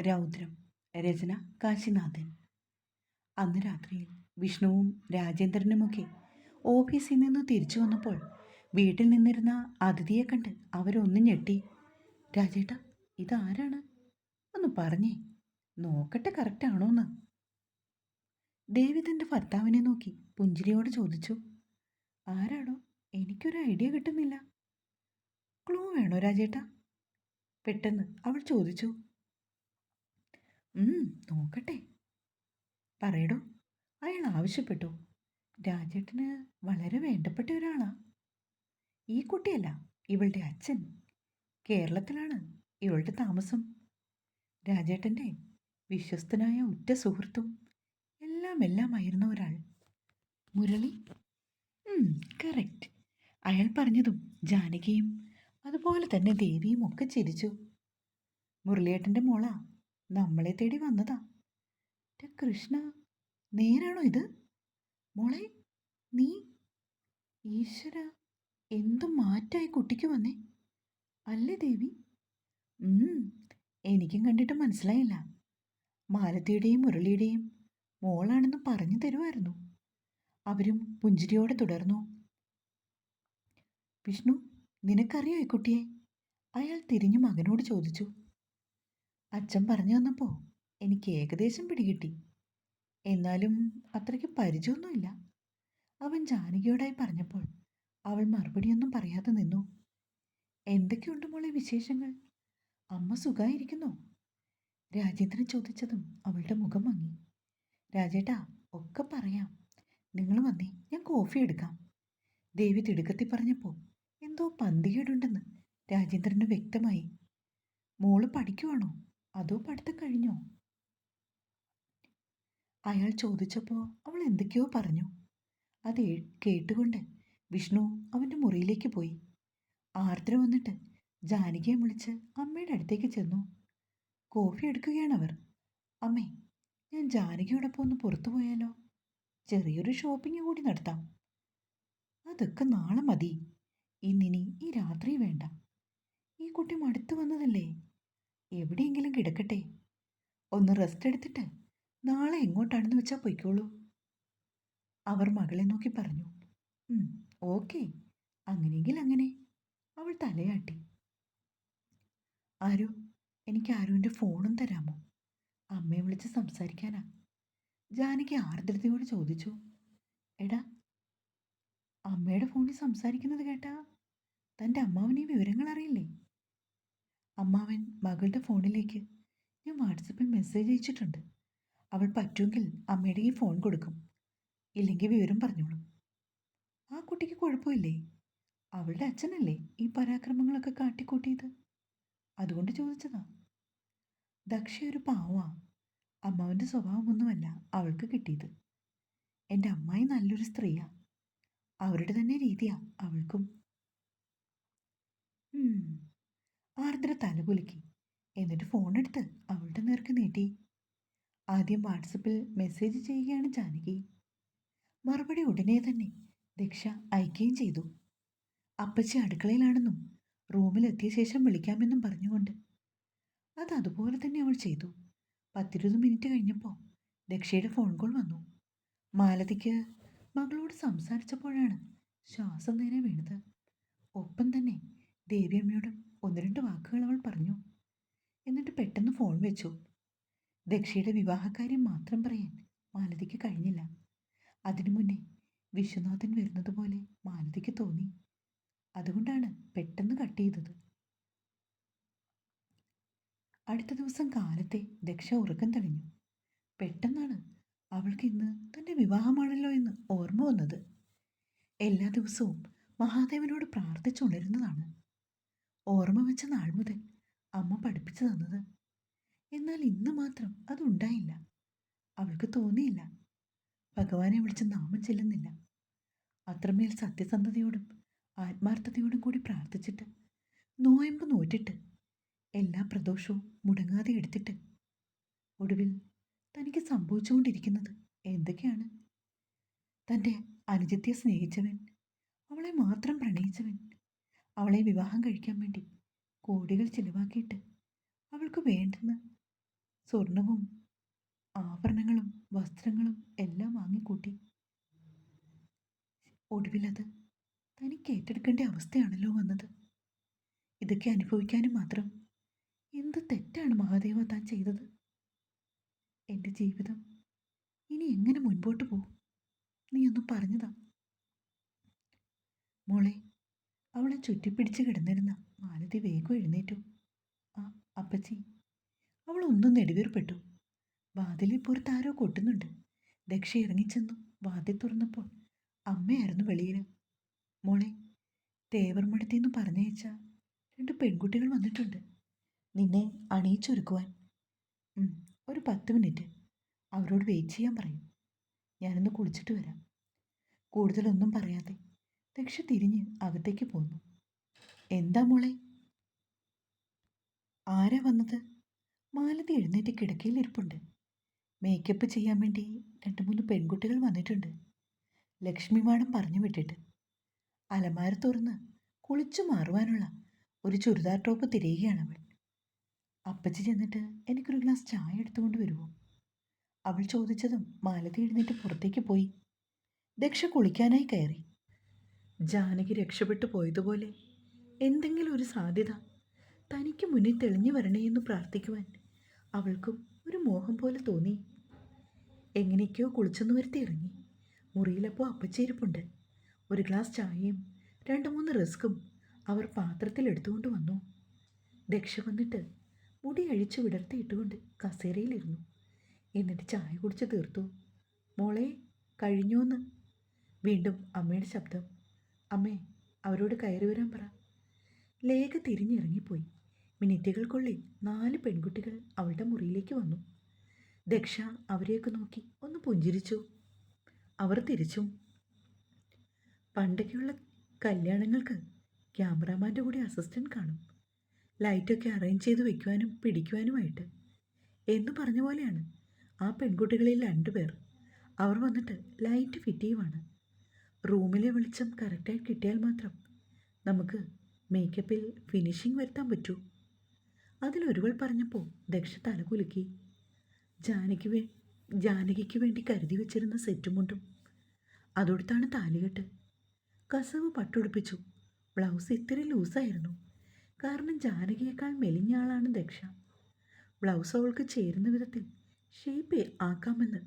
രൗദ്രം രചന കാശിനാഥൻ. അന്ന് രാത്രിയിൽ വിഷ്ണുവും രാജേന്ദ്രനുമൊക്കെ ഓഫീസിൽ നിന്ന് തിരിച്ചു വന്നപ്പോൾ വീട്ടിൽ നിന്നിരുന്ന അതിഥിയെ കണ്ട് അവരൊന്ന് ഞെട്ടി. രാജേട്ട ഇതാരാണ്? ഒന്ന് പറഞ്ഞേ നോക്കട്ടെ കറക്റ്റാണോന്ന് ദേവി തന്റെ ഭർത്താവിനെ നോക്കി പുഞ്ചിരിയോട് ചോദിച്ചു ആരാടോ? എനിക്കൊരു ഐഡിയ കിട്ടുന്നില്ല. ക്ലൂ വേണോ രാജേട്ട? പെട്ടെന്ന് അവൾ ചോദിച്ചു നോക്കട്ടെ. പറയടോ അയാൾ ആവശ്യപ്പെട്ടു. രാജേട്ടന് വളരെ വേണ്ടപ്പെട്ട ഒരാളാ. ഈ കുട്ടിയല്ല ഇവളുടെ അച്ഛൻ. കേരളത്തിലാണ് ഇവളുടെ താമസം. രാജേട്ടന്റെ വിശ്വസ്തനായ ഉറ്റ സുഹൃത്തും എല്ലാം എല്ലാമായിരുന്ന ഒരാൾ. മുരളി? കറക്റ്റ് അയാൾ പറഞ്ഞതും ജാനകിയും അതുപോലെ തന്നെ ദേവിയും ഒക്കെ ചിരിച്ചു. മുരളിയേട്ടന്റെ മോളാ. നമ്മളെ തേടി വന്നതാ. കൃഷ്ണ നേരാണോ ഇത്? മോളെ നീ? ഈശ്വര എന്തു മാറ്റായി കുട്ടിക്ക് വന്നേ? അല്ലേ ദേവി? എനിക്കും കണ്ടിട്ട് മനസ്സിലായില്ല. മാലതിയുടെയും മുരളിയുടെയും മോളാണെന്ന് പറഞ്ഞു തരുമായിരുന്നു അവരും പുഞ്ചിരിയോടെ തുടർന്നു. വിഷ്ണു നിനക്കറിയോ ഈ കുട്ടിയെ? അയാൾ തിരിഞ്ഞു മകനോട് ചോദിച്ചു. അച്ഛൻ പറഞ്ഞു വന്നപ്പോൾ എനിക്ക് ഏകദേശം പിടികിട്ടി എന്നാലും അത്രയ്ക്ക് പരിചയമൊന്നുമില്ല അവൻ ജാനകിയോടായി പറഞ്ഞപ്പോൾ അവൾ മറുപടിയൊന്നും പറയാതെ നിന്നു. എന്തൊക്കെയുണ്ട് മോളെ വിശേഷങ്ങൾ? അമ്മ സുഖമായിരിക്കുന്നോ രാജേന്ദ്രൻ ചോദിച്ചതും അവളുടെ മുഖം മങ്ങി. രാജേട്ടാ ഒക്കെ പറയാം. നിങ്ങൾ വന്നേ ഞാൻ കോഫി എടുക്കാം. ദേവി തിടുക്കത്തി പറഞ്ഞപ്പോൾ എന്തോ പന്തികേടുണ്ടെന്ന് രാജേന്ദ്രന് വ്യക്തമായി. മോൾ പഠിക്കുവാണോ? അതോ പഠിത്തം കഴിഞ്ഞോ? അയാൾ ചോദിച്ചപ്പോൾ അവൾ എന്തൊക്കെയോ പറഞ്ഞു. അത് കേട്ടുകൊണ്ട് വിഷ്ണു അവന്റെ മുറിയിലേക്ക് പോയി. ആർദ്ര വന്നിട്ട് ജാനകിയെ വിളിച്ച് അമ്മയുടെ അടുത്തേക്ക് ചെന്നു. കോഫി എടുക്കുകയാണ് അവർ അമ്മേ ഞാൻ ജാനകിയോടൊപ്പം ഒന്ന് പുറത്തു പോയാലോ? ചെറിയൊരു ഷോപ്പിംഗ് കൂടി നടത്താം. അതൊക്കെ നാളെ മതി. ഇന്നിനി ഈ രാത്രി വേണ്ട. ഈ കുട്ടി മടുത്തു വന്നതല്ലേ? എവിടെയെങ്കിലും കിടക്കട്ടെ. ഒന്ന് റെസ്റ്റ് എടുത്തിട്ട് നാളെ എങ്ങോട്ടാണെന്ന് വെച്ചാൽ പൊയ്ക്കോളൂ. അവർ മകളെ നോക്കി പറഞ്ഞു. ഓക്കെ. അങ്ങനെയെങ്കിൽ അങ്ങനെ. അവൾ തലയാട്ടി. ആരു എനിക്ക് ആരുവിന്റെ ഫോണും തരാമോ? അമ്മയെ വിളിച്ച് സംസാരിക്കാനാ. ജാനകി ആർദ്രതയോട് ചോദിച്ചു. എടാ അമ്മയുടെ ഫോണിൽ സംസാരിക്കുന്നത് കേട്ടാ? തന്റെ അമ്മാവിനെ വിവരങ്ങൾ അറിയില്ലേ? അമ്മാവൻ മകളുടെ ഫോണിലേക്ക്. ഞാൻ വാട്സപ്പിൽ മെസ്സേജ് അയച്ചിട്ടുണ്ട്. അവൾ പറ്റുമെങ്കിൽ അമ്മയുടെ ഈ ഫോൺ കൊടുക്കും. ഇല്ലെങ്കിൽ വിവരം പറഞ്ഞോളും. ആ കുട്ടിക്ക് കുഴപ്പമില്ലേ? അവളുടെ അച്ഛനല്ലേ ഈ പരാക്രമങ്ങളൊക്കെ കാട്ടിക്കൂട്ടിയത്? അതുകൊണ്ട് ചോദിച്ചതാ. ദക്ഷ ഒരു പാവാ. അമ്മാവന്റെ സ്വഭാവമൊന്നുമല്ല അവൾക്ക് കിട്ടിയത്. എന്റെ അമ്മായി നല്ലൊരു സ്ത്രീയാ. അവരുടെ തന്നെ രീതിയാ അവൾക്കും. ആർദ്ര തലകുലുക്കി എന്നിട്ട് ഫോൺ എടുത്ത് അവളുടെ നേർക്ക് നീട്ടി. ആദ്യം വാട്സപ്പിൽ മെസ്സേജ് ചെയ്യുകയാണ് ജാനകി. മറുപടി ഉടനെ തന്നെ ദക്ഷ അയക്കുകയും ചെയ്തു. അപ്പച്ചി അടുക്കളയിലാണെന്നും റൂമിലെത്തിയ ശേഷം വിളിക്കാമെന്നും പറഞ്ഞുകൊണ്ട്. അത് അതുപോലെ തന്നെ അവൾ ചെയ്തു. പത്തിരുപത് മിനിറ്റ് കഴിഞ്ഞപ്പോൾ ദക്ഷയുടെ ഫോൺ കോൾ വന്നു. മാലതിക്ക് മകളോട് സംസാരിച്ചപ്പോഴാണ് ശ്വാസം നേരെ വീണത്. ഒപ്പം തന്നെ ദേവിയമ്മയോടും ഒന്ന് രണ്ട് വാക്കുകൾ അവൾ പറഞ്ഞു. എന്നിട്ട് പെട്ടെന്ന് ഫോൺ വെച്ചു. ദക്ഷയുടെ വിവാഹകാര്യം മാത്രം പറയാൻ മാലതിക്ക് കഴിഞ്ഞില്ല. അതിനു മുന്നേ വിശ്വനാഥൻ വരുന്നത് പോലെ മാലതിക്ക് തോന്നി. അതുകൊണ്ടാണ് പെട്ടെന്ന് കട്ട് ചെയ്തത്. അടുത്ത ദിവസം കാലത്തെ ദക്ഷ ഉറക്കം തെളിഞ്ഞു. പെട്ടെന്നാണ് അവൾക്ക് ഇന്ന് തന്റെ വിവാഹമാണല്ലോ എന്ന് ഓർമ്മ വന്നത്. എല്ലാ ദിവസവും മഹാദേവനോട് പ്രാർത്ഥിച്ചുണരുന്നതാണ്. ഓർമ്മ വെച്ച നാൾ മുതൽ അമ്മ പഠിപ്പിച്ചു തന്നത്. എന്നാൽ ഇന്ന് മാത്രം അതുണ്ടായില്ല. അവൾക്ക് തോന്നിയില്ല. ഭഗവാനെ വിളിച്ച് നാമം ചെല്ലുന്നില്ല. അത്രമേൽ സത്യസന്ധതയോടും ആത്മാർത്ഥതയോടും കൂടി പ്രാർത്ഥിച്ചിട്ട് നോയമ്പ് നോറ്റിട്ട് എല്ലാ പ്രദോഷവും മുടങ്ങാതെ എടുത്തിട്ട് ഒടുവിൽ തനിക്ക് സംഭവിച്ചുകൊണ്ടിരിക്കുന്നത് എന്തൊക്കെയാണ്? തന്റെ അനുജത്തെ സ്നേഹിച്ചവൻ അവളെ മാത്രം പ്രണയിച്ചവൻ അവളെ വിവാഹം കഴിക്കാൻ വേണ്ടി കോടികൾ ചിലവാക്കിയിട്ട് അവൾക്ക് വേണ്ടുന്ന സ്വർണവും ആഭരണങ്ങളും വസ്ത്രങ്ങളും എല്ലാം വാങ്ങിക്കൂട്ടി. ഒടുവിലത് തനിക്ക് ഏറ്റെടുക്കേണ്ട അവസ്ഥയാണല്ലോ വന്നത്. ഇതൊക്കെ അനുഭവിക്കാനും മാത്രം എന്ത് തെറ്റാണ് മഹാദേവ താൻ ചെയ്തത്? എന്റെ ജീവിതം ഇനി എങ്ങനെ മുൻപോട്ട് പോകും നീ ഒന്ന് പറഞ്ഞതാ. മോളെ അവളെ ചുറ്റിപ്പിടിച്ച് കിടന്നിരുന്ന മാലതി വേഗം എഴുന്നേറ്റു. ആ അപ്പച്ചി. അവൾ ഒന്നും നെടുവീർപ്പെട്ടു. വാതിലിൽ പുറത്ത് ആരോ കൊട്ടുന്നുണ്ട്. ദക്ഷ ഇറങ്ങിച്ചെന്നു വാതിൽ തുറന്നപ്പോൾ അമ്മയായിരുന്നു വെളിയിൽ. മോളെ തേവർമടത്തിന്ന് പറഞ്ഞയച്ച രണ്ട് പെൺകുട്ടികൾ വന്നിട്ടുണ്ട്. നിന്നെ അണിയിച്ചൊരുക്കുവാൻ. ഒരു പത്ത് മിനിറ്റ്. അവരോട് വെയിറ്റ് ചെയ്യാൻ പറയും. ഞാനൊന്ന് കുളിച്ചിട്ട് വരാം. കൂടുതലൊന്നും പറയാതെ. ദക്ഷ തിരിഞ്ഞ് അകത്തേക്ക് പോന്നു. എന്താ മോളെ? ആരാ വന്നത്? മാലതി എഴുന്നേറ്റ് കിടക്കയിൽ ഇരിപ്പുണ്ട്. മേക്കപ്പ് ചെയ്യാൻ വേണ്ടി രണ്ട് മൂന്ന് പെൺകുട്ടികൾ വന്നിട്ടുണ്ട്. ലക്ഷ്മി മാഡം പറഞ്ഞു വിട്ടിട്ട്. അലമാര തുറന്ന് കുളിച്ചു മാറുവാനുള്ള ഒരു ചുരിദാർ ടോപ്പ് തിരയുകയാണ് അവൾ. അപ്പച്ചി ചെന്നിട്ട് എനിക്കൊരു ഗ്ലാസ് ചായ എടുത്തുകൊണ്ട് വരുമോ അവൾ ചോദിച്ചതും മാലതി എഴുന്നേറ്റ് പുറത്തേക്ക് പോയി. ദക്ഷ കുളിക്കാനായി കയറി. ജാനകി രക്ഷപ്പെട്ടു പോയതുപോലെ എന്തെങ്കിലും ഒരു സാധ്യത തനിക്ക് മുന്നിൽ തെളിഞ്ഞു വരണേ എന്ന് പ്രാർത്ഥിക്കുവാൻ അവൾക്കും ഒരു മോഹം പോലെ തോന്നി. എങ്ങനെയൊക്കെയോ കുളിച്ചെന്ന് വരുത്തി ഇറങ്ങി. മുറിയിലപ്പോൾ അപ്പച്ചേരിപ്പുണ്ട്. ഒരു ഗ്ലാസ് ചായയും രണ്ട് മൂന്ന് റിസ്ക്കും അവർ പാത്രത്തിൽ എടുത്തുകൊണ്ട് വന്നു. ദക്ഷ വന്നിട്ട് മുടി അഴിച്ചു വിടർത്തിയിട്ടുകൊണ്ട് കസേരയിലിരുന്നു. എന്നിട്ട് ചായ കുടിച്ച് തീർത്തു. മോളെ കഴിഞ്ഞോന്ന്? വീണ്ടും അമ്മയുടെ ശബ്ദം. അമ്മേ അവരോട് കയറി വരാൻ പറ. ലേഖ തിരിഞ്ഞിറങ്ങിപ്പോയി. മിനിറ്റുകൾക്കുള്ളിൽ നാല് പെൺകുട്ടികൾ അവളുടെ മുറിയിലേക്ക് വന്നു. ദക്ഷ അവരെയൊക്കെ നോക്കി ഒന്ന് പുഞ്ചിരിച്ചു. അവർ തിരിച്ചു. പണ്ടൊക്കെയുള്ള കല്യാണങ്ങൾക്ക് ക്യാമറാമാന്റെ കൂടെ അസിസ്റ്റന്റ് കാണും. ലൈറ്റൊക്കെ അറേഞ്ച് ചെയ്ത് വെക്കുവാനും പിടിക്കുവാനുമായിട്ട്. എന്ന് പറഞ്ഞ പോലെയാണ് ആ പെൺകുട്ടികളിൽ രണ്ടുപേർ. അവർ വന്നിട്ട് ലൈറ്റ് ഫിറ്റ് ചെയ്യുവാണ്. റൂമിലെ വെളിച്ചം കറക്റ്റായി കിട്ടിയാൽ മാത്രം നമുക്ക് മേക്കപ്പിൽ ഫിനിഷിംഗ് വരുത്താൻ പറ്റൂ. അതിലൊരുവൾ പറഞ്ഞപ്പോൾ ദക്ഷ തലകുലുക്കി ജാനകി വേ ജാനകിക്ക് വേണ്ടി കരുതി വെച്ചിരുന്ന സെറ്റുമുണ്ടും അതൊടുത്താണ് താലികെട്ട് കസവ് പട്ടുടുപ്പിച്ചു. ബ്ലൗസ് ഇത്തിരി ലൂസായിരുന്നു. കാരണം ജാനകിയേക്കാൾ മെലിഞ്ഞ ആളാണ് ദക്ഷ. ബ്ലൗസ് അവൾക്ക് ചേരുന്ന വിധത്തിൽ ഷേപ്പ് ആക്കാമെന്ന്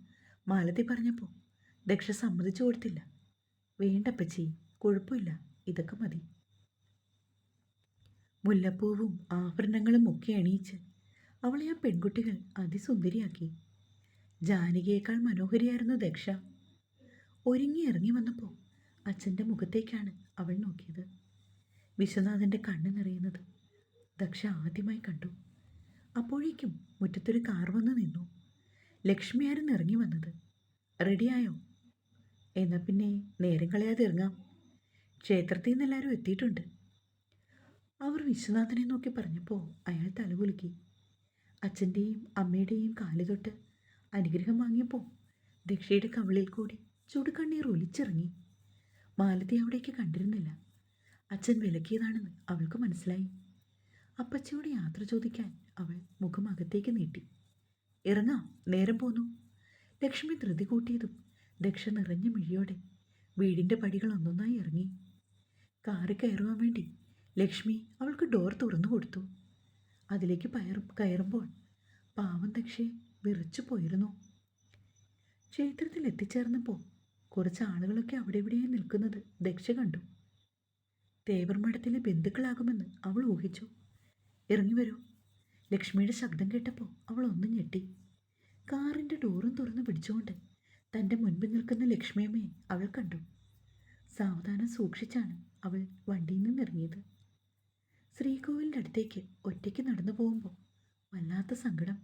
മാലതി പറഞ്ഞപ്പോൾ ദക്ഷ സമ്മതിച്ചു കൊടുത്തില്ല. വേണ്ടപ്പച്ചി കുഴപ്പമില്ല. ഇതൊക്കെ മതി. മുല്ലപ്പൂവും ആഭരണങ്ങളും ഒക്കെ അണിയിച്ച് അവളെ ആ പെൺകുട്ടികൾ അതിസുന്ദരിയാക്കി. ജാനകിയേക്കാൾ മനോഹരിയായിരുന്നു ദക്ഷ. ഒരുങ്ങി ഇറങ്ങി വന്നപ്പോൾ അച്ഛന്റെ മുഖത്തേക്കാണ് അവൾ നോക്കിയത്. വിശ്വനാഥന്റെ കണ്ണ് നിറയുന്നത് ദക്ഷ ആദ്യമായി കണ്ടു. അപ്പോഴേക്കും മുറ്റത്തൊരു കാർ വന്ന് നിന്നു. ലക്ഷ്മിയായിരുന്നു ഇറങ്ങി വന്നത്. റെഡിയായോ? എന്നാൽ പിന്നെ നേരം കളയാതെ ഇറങ്ങാം. ക്ഷേത്രത്തിൽ നിന്ന് എല്ലാവരും എത്തിയിട്ടുണ്ട്. അവർ വിശ്വനാഥനെ നോക്കി പറഞ്ഞപ്പോൾ അയാൾ തലകുലുക്കി അച്ഛന്റെയും അമ്മയുടെയും കാലുതൊട്ട് അനുഗ്രഹം വാങ്ങിയപ്പോൾ ദക്ഷയുടെ കവിളിൽ കൂടി ചുടുകണ്ണീർ ഒലിച്ചിറങ്ങി. മാലതി അവിടേക്ക് കണ്ടിരുന്നില്ല. അച്ഛൻ വിലക്കിയതാണെന്ന് അവൾക്ക് മനസ്സിലായി. അപ്പച്ചയോട് യാത്ര ചോദിക്കാൻ അവൾ മുഖം അകത്തേക്ക് നീട്ടി. ഇറങ്ങാം നേരം പോന്നു. ലക്ഷ്മി ധൃതി കൂട്ടിയതും ദക്ഷ നിറഞ്ഞ മിഴിയോടെ വീടിന്റെ പടികൾ ഒന്നൊന്നായി ഇറങ്ങി. കാറി കയറുവാൻ വേണ്ടി ലക്ഷ്മി അവൾക്ക് ഡോർ തുറന്നു കൊടുത്തു. അതിലേക്ക് പയറും കയറുമ്പോൾ പാവം ദക്ഷയെ വിറച്ചു പോയിരുന്നു. ക്ഷേത്രത്തിൽ എത്തിച്ചേർന്നപ്പോൾ കുറച്ച് ആളുകളൊക്കെ അവിടെ ഇവിടെയായി നിൽക്കുന്നത് ദക്ഷ കണ്ടു. തേവർ മഠത്തിലെ ബന്ധുക്കളാകുമെന്ന് അവൾ ഊഹിച്ചു. ഇറങ്ങി വരൂ ലക്ഷ്മിയുടെ ശബ്ദം കേട്ടപ്പോൾ അവൾ ഒന്ന് ഞെട്ടി. കാറിന്റെ ഡോറും തുറന്ന് പിടിച്ചുകൊണ്ട് തന്റെ മുൻപിൽ നിൽക്കുന്ന ലക്ഷ്മിയമ്മയെ അവൾ കണ്ടു. സാവധാനം സൂക്ഷിച്ചാണ് അവൾ വണ്ടിയിൽ നിന്നിറങ്ങിയത്. ശ്രീകോവിലിന്റെ അടുത്തേക്ക് ഒറ്റയ്ക്ക് നടന്നു പോകുമ്പോൾ വല്ലാത്ത സങ്കടം.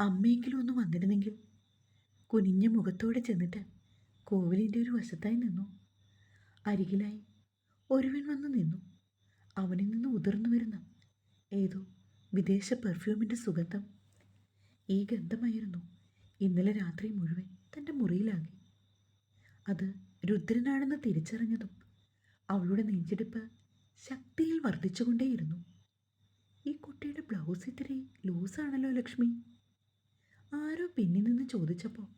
അമ്മയെങ്കിലും ഒന്ന് വന്നിരുന്നെങ്കിൽ കുനിഞ്ഞ മുഖത്തോടെ ചെന്നിട്ട് കോവിലിന്റെ ഒരു വശത്തായി നിന്നു. അരികിലായി ഒരുവൻ വന്ന് നിന്നു. അവനിൽ നിന്ന് ഉതിർന്നു വരുന്ന ഏതോ വിദേശ പെർഫ്യൂമിന്റെ സുഗന്ധം. ഈ ഗന്ധമായിരുന്നു ഇന്നലെ രാത്രി മുഴുവൻ തന്റെ മുറിയിലാണ് അത് രുദ്രനാണെന്ന് തിരിച്ചറിഞ്ഞതും അവളുടെ നെഞ്ചിടിപ്പ് ശക്തിയിൽ വർദ്ധിച്ചുകൊണ്ടേയിരുന്നു. ഈ കുട്ടിയുടെ ബ്ലൗസ് ഇത്തിരി ലൂസാണല്ലോ ലക്ഷ്മി. ആരോ പിന്നിൽ നിന്ന് ചോദിച്ചപ്പോൾ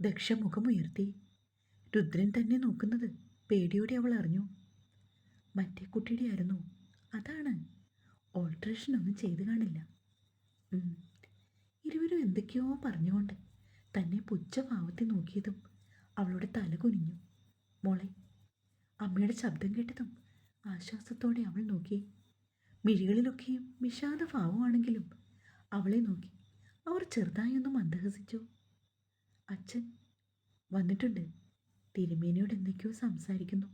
ദക്ഷ മുഖമുയർത്തി രുദ്രൻ തന്നെ നോക്കുന്നത് പേടിയോടെ അവൾ അറിഞ്ഞു. മറ്റേ കുട്ടിയുടെ ആയിരുന്നു അതാണ്. ഓൾട്രേഷൻ ഒന്നും ചെയ്തു കാണില്ല. ഇരുവരും എന്തൊക്കെയോ പറഞ്ഞുകൊണ്ട് തന്നെ പുച്ഛഭാവത്തിൽ നോക്കിയതും അവളുടെ തല കുനിഞ്ഞു. മോളെ അമ്മയുടെ ശബ്ദം കേട്ടതും ആശ്വാസത്തോടെ അവൾ നോക്കി. മിഴികളിലൊക്കെയും വിഷാദ ഭാവമാണെങ്കിലും അവളെ നോക്കി. അവർ ചെറുതായി ഒന്ന് മന്ദഹസിച്ചു. അച്ഛൻ വന്നിട്ടുണ്ട്. തിരുമേനിയോട് എന്തൊക്കെയോ സംസാരിക്കുന്നു.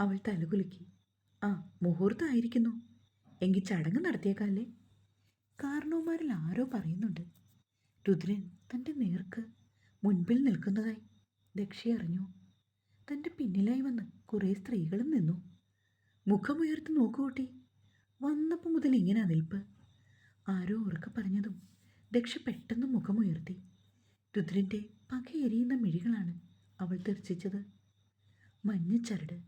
അവൾ തലകുലുക്കി ആ മുഹൂർത്തമായിരിക്കുന്നു. എങ്കിൽ ചടങ്ങ് നടത്തിയേക്കാല്ലേ? കാരണവന്മാരിൽ ആരോ പറയുന്നുണ്ട്. രുദ്രൻ തന്റെ നേർക്ക് മുൻപിൽ നിൽക്കുന്നതായി ദക്ഷി അറിഞ്ഞു. തന്റെ പിന്നിലായി വന്ന് കുറേ സ്ത്രീകളും നിന്നു. മുഖമുയർത്തി നോക്കുകൂട്ടി വന്നപ്പോൾ മുതൽ ഇങ്ങനെ നിൽപ്പ്. ആരോ ഉറക്കെ പറഞ്ഞതും ദക്ഷ പെട്ടെന്ന് മുഖമുയർത്തി. രുദ്രന്റെ പകയെരിയുന്ന മിഴികളാണ് അവൾ തെറിച്ചത് മഞ്ഞച്ചരട്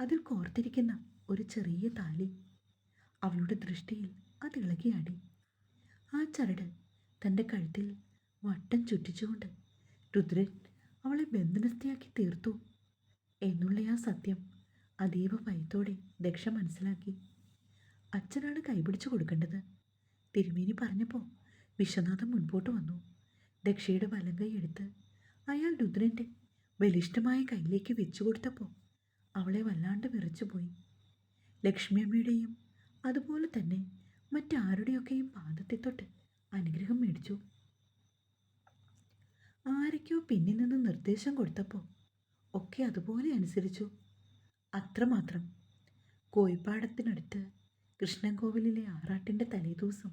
അതിൽ കോർത്തിരിക്കുന്ന ഒരു ചെറിയ താലി. അവളുടെ ദൃഷ്ടിയിൽ അത് ഇളകിയാടി ആ ചരട് തന്റെ കഴുത്തിൽ വട്ടം ചുറ്റിച്ചുകൊണ്ട് രുദ്രൻ അവളെ ബന്ധനസ്ഥയാക്കി തീർത്തു എന്നുള്ള ആ സത്യം അതീവ ഭയത്തോടെ ദക്ഷ മനസ്സിലാക്കി. അച്ഛനാണ് കൈപിടിച്ചു കൊടുക്കേണ്ടത് തിരുമേനി പറഞ്ഞപ്പോൾ വിശ്വനാഥൻ മുൻപോട്ട് വന്നു. ദക്ഷയുടെ വലം കൈ എടുത്ത് അയാൾ രുദ്രന്റെ ബലിഷ്ഠമായ കയ്യിലേക്ക് വെച്ചു കൊടുത്തപ്പോൾ അവളെ വല്ലാണ്ട് വിറച്ചുപോയി. ലക്ഷ്മിയമ്മയുടെയും അതുപോലെ തന്നെ മറ്റാരുടെയൊക്കെയും പാദത്തെ തൊട്ട് അനുഗ്രഹം മേടിച്ചു. ആരൊക്കെയോ പിന്നിൽ നിന്ന് നിർദ്ദേശം കൊടുത്തപ്പോൾ ഒക്കെ അതുപോലെ അനുസരിച്ചു. അത്രമാത്രം. കോയിപ്പാടത്തിനടുത്ത് കൃഷ്ണൻകോവിലിലെ ആറാട്ടിന്റെ തലേദിവസം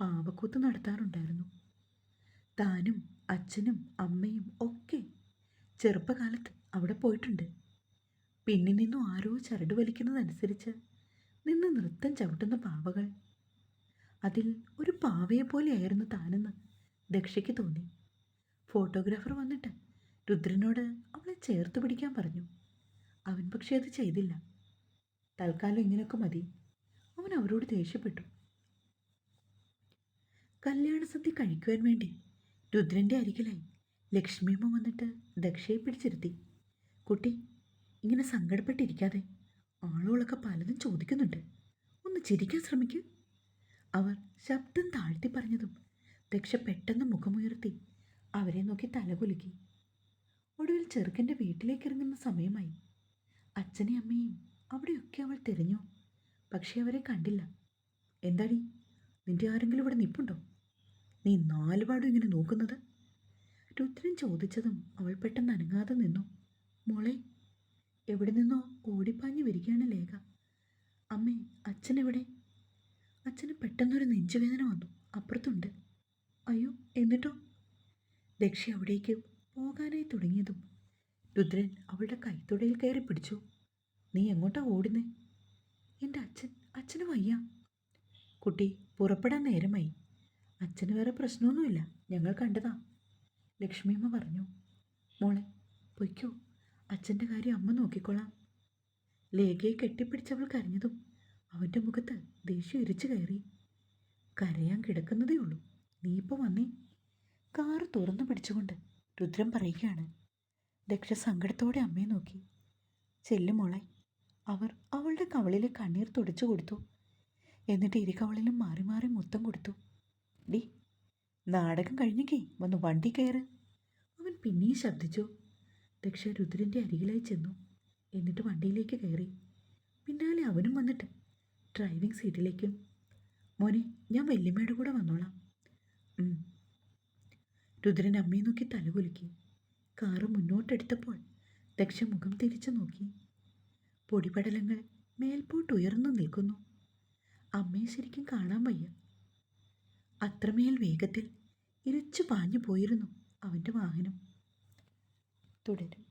പാവക്കൂത്ത് നടത്താറുണ്ടായിരുന്നു. താനും അച്ഛനും അമ്മയും ഒക്കെ ചെറുപ്പകാലത്ത് അവിടെ പോയിട്ടുണ്ട്. പിന്നിൽ നിന്നും ആരോ ചരട് വലിക്കുന്നതനുസരിച്ച് നിന്ന് നൃത്തം ചവിട്ടുന്ന പാവകൾ അതിൽ ഒരു പാവയെ പോലെയായിരുന്നു താനെന്ന് ദക്ഷയ്ക്ക് തോന്നി. ഫോട്ടോഗ്രാഫർ വന്നിട്ട് രുദ്രനോട് അവളെ ചേർത്ത് പിടിക്കാൻ പറഞ്ഞു. അവൻ പക്ഷേ അത് ചെയ്തില്ല. തൽക്കാലം ഇങ്ങനെയൊക്കെ മതി. അവൻ അവരോട് ദേഷ്യപ്പെട്ടു. കല്യാണ സദ്യ കഴിക്കുവാൻ വേണ്ടി രുദ്രന്റെ അരികിലായി ലക്ഷ്മിയമ്മ വന്നിട്ട് ദക്ഷയെ പിടിച്ചിരുത്തി. കുട്ടി ഇങ്ങനെ സങ്കടപ്പെട്ടിരിക്കാതെ ആളുകളൊക്കെ പലതും ചോദിക്കുന്നുണ്ട്. ഒന്ന് ചിരിക്കാൻ ശ്രമിക്കൂ. അവർ ശബ്ദം താഴ്ത്തി പറഞ്ഞതും ദക്ഷ പെട്ടെന്ന് മുഖമുയർത്തി അവരെ നോക്കി തലകുലുക്കി. ഒടുവിൽ ചെറുക്കന്റെ വീട്ടിലേക്ക് ഇറങ്ങുന്ന സമയമായി. അച്ഛനെയും അമ്മയും അവിടെയൊക്കെ അവൾ തിരഞ്ഞു. പക്ഷേ അവരെ കണ്ടില്ല. എന്താടി? നിന്റെ ആരെങ്കിലും ഇവിടെ നിപ്പുണ്ടോ? നീ നാലുപാടും ഇങ്ങനെ നോക്കുന്നത്? രുദ്രൻ ചോദിച്ചതും അവൾ പെട്ടെന്ന് അനങ്ങാതെ നിന്നു. മോളെ എവിടെ നിന്നോ ഓടിപ്പാഞ്ഞു വരികയാണ് ലേഖ. അമ്മേ അച്ഛനെവിടെ അച്ഛന് പെട്ടെന്നൊരു നെഞ്ചുവേദന വന്നു. അപ്പുറത്തുണ്ട്. അയ്യോ എന്നിട്ടോ? ദക്ഷ അവിടേക്ക് പോകാനായി തുടങ്ങിയതും രുദ്രൻ അവളുടെ കൈത്തുടയിൽ കയറി പിടിച്ചു. നീ എങ്ങോട്ടാ ഓടുന്നേ? എന്റെ അച്ഛൻ അച്ഛന് വയ്യ. കുട്ടി പുറപ്പെടാൻ നേരമായി. അച്ഛന് വേറെ പ്രശ്നമൊന്നുമില്ല. ഞങ്ങൾ കണ്ടതാ. ലക്ഷ്മിയമ്മ പറഞ്ഞു. മോളെ പൊയ്ക്കോ. അച്ഛന്റെ കാര്യം അമ്മ നോക്കിക്കോളാം. ലേഖയെ കെട്ടിപ്പിടിച്ചവൾ കരഞ്ഞതും അവന്റെ മുഖത്ത് ദേഷ്യം ഇരിച്ചു കയറി. കരയാൻ കിടക്കുന്നതേ ഉള്ളൂ. നീ ഇപ്പോൾ വന്നേ. കാറ് തുറന്നു പിടിച്ചുകൊണ്ട് രുദ്രം പറയുകയാണ്. ദക്ഷ സങ്കടത്തോടെ അമ്മയെ നോക്കി. ചെല്ലുമോളെ അവർ അവളുടെ കവളിലെ കണ്ണീർ തുടച്ചു കൊടുത്തു. എന്നിട്ട് ഇരുകവളിലും മാറി മാറി മുത്തം കൊടുത്തു. ഡി നാടകം കഴിഞ്ഞേ വന്ന് വണ്ടി കയറ്. അവൻ പിന്നെയും ശബ്ദിച്ചു. ദക്ഷ രുദ്രന്റെ അരികിലായി ചെന്നു. എന്നിട്ട് വണ്ടിയിലേക്ക് കയറി. പിന്നാലെ അവനും വന്നിട്ട് ഡ്രൈവിംഗ് സീറ്റിലേക്കും. മോനെ ഞാൻ വല്യമ്മയുടെ കൂടെ വന്നോളാം. രുദ്രൻ അമ്മയെ നോക്കി തലകുലുക്കി കാറ് മുന്നോട്ടെടുത്തപ്പോൾ ദക്ഷ മുഖം തിരിച്ചു നോക്കി. പൊടിപടലങ്ങൾ മേൽപോട്ട് ഉയർന്നു നിൽക്കുന്നു. അമ്മയെ ശരിക്കും കാണാൻ വയ്യ. അത്രമേൽ വേഗത്തിൽ ഇരച്ചു പാഞ്ഞു പോയിരുന്നു അവന്റെ വാഹനം. തുടരും.